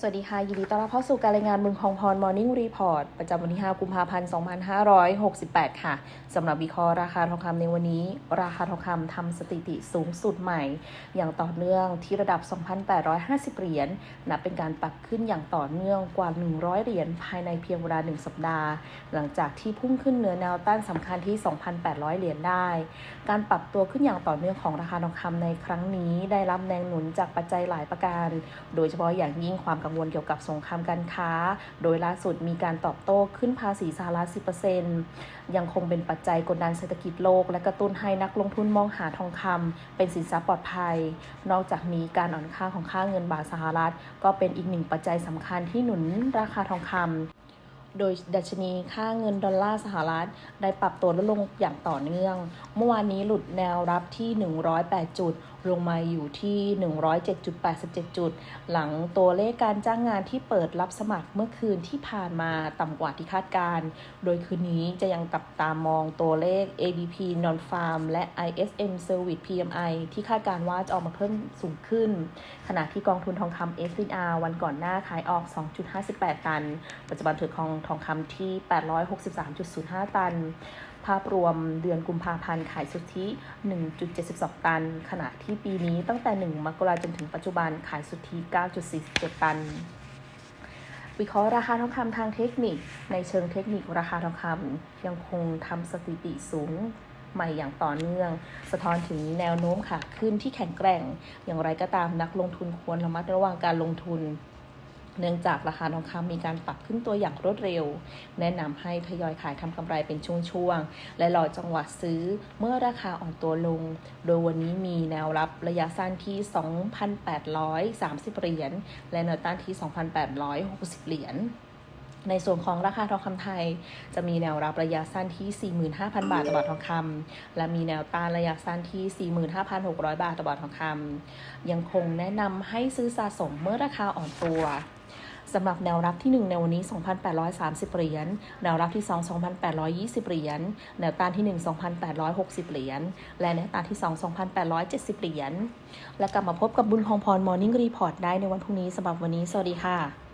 สวัสดีค่ะ ยินดีต้อนรับเข้าสู่การรายงานบุญคองพร Morning Report ประจำวันที่ 5 กุมภาพันธ์ 2568 ค่ะสำหรับวิเคราะห์ราคาทองคำในวันนี้ ราคาทองคำทำสถิติสูงสุดใหม่ อย่างต่อเนื่องที่ระดับ 2,850 เหรียญนับเป็นการปรับขึ้นอย่างต่อเนื่องกว่า 100 เหรียญภายในเพียงเวลา 1 สัปดาห์ หลังจากที่พุ่งขึ้นเหนือแนวต้านสำคัญที่ 2,800 เหรียญได้ การปรับตัวขึ้นอย่างต่อเนื่องของราคาทองคำในครั้งนี้ ได้รับแรงหนุนจากปัจจัยหลายประการ โดยเฉพาะอย่างยิ่งความกังวลเกี่ยวกับสงครามการค้า โดยล่าสุดมีการตอบโต้ขึ้นภาษีสหรัฐ 10%ยังคงเป็นปัจจัยกดดันเศรษฐกิจโลก และกระตุ้นให้นักลงทุนมองหาทองคำเป็นสินทรัพย์ปลอดภัย นอกจากนี้การอ่อนค่าของค่าเงินบาทสหรัฐ ก็เป็นอีกหนึ่งปัจจัยสำคัญที่หนุนราคาทองคำโดยดัชนีค่าเงินดอลลาร์สหรัฐ ได้ปรับตัวลดลงอย่างต่อเนื่อง เมื่อวานนี้หลุดแนวรับที่ 108 จุด ลงมาอยู่ที่ 107.87 จุด หลังตัวเลขการจ้างงานที่เปิดรับสมัครเมื่อคืนที่ผ่านมาต่ำกว่าที่คาดการ โดยคืนนี้จะยังจับตามองตัวเลข ADP Non-Farm และ ISM Service PMI ที่คาดการว่าจะออกมาเพิ่มสูงขึ้น ขณะที่กองทุนทองคำ SNR วันก่อนหน้าขายออก 2.58 ตัน ปัจจุบันถือครองทองคำที่ 863.05 ตัน ภาพรวมเดือนกุมภาพันธ์ขายสุทธิ 1.72 ตัน ขณะที่ปีนี้ตั้งแต่ 1 มกราจนถึงปัจจุบันขายสุทธิ 9.47 ตัน วิเคราะห์ราคาทองคำทางเทคนิค ในเชิงเทคนิคราคาทองคำยังคงทำสถิติสูงใหม่อย่างต่อเนื่อง สะท้อนถึงแนวโน้มขาขึ้นที่แข็งแกร่ง อย่างไรก็ตามนักลงทุนควรระมัดระวังการลงทุน เนื่องจากราคาทองคำมีการปรับขึ้นตัวอย่างรวดเร็ว แนะนำให้ทยอยขายทำกำไรเป็นช่วงๆ และรอจังหวะซื้อเมื่อราคาอ่อนตัวลง โดยวันนี้มีแนวรับระยะสั้นที่ 2,830 เหรียญ และแนวต้านที่ 2,860 เหรียญในส่วนของราคาทองคำไทย จะมีแนวรับระยะสั้นที่ 45,000 บาทต่อบาททองคำและมีแนวต้านระยะสั้นที่ 45,600 บาทต่อบาททองคำยังคงแนะนำให้ซื้อสะสมเมื่อราคาอ่อนตัว สำหรับแนวรับที่ 1 ในวันนี้ 2,830 เหรียญ แนวรับที่ 2 2,820 เหรียญ แนวต้านที่ 1 2,860 เหรียญ และแนวต้านที่ 2 2,870 เหรียญ และกลับมาพบกับบุญของพรมอร์นิ่งรีพอร์ตได้ในวันพรุ่งนี้สำหรับวันนี้ สวัสดีค่ะ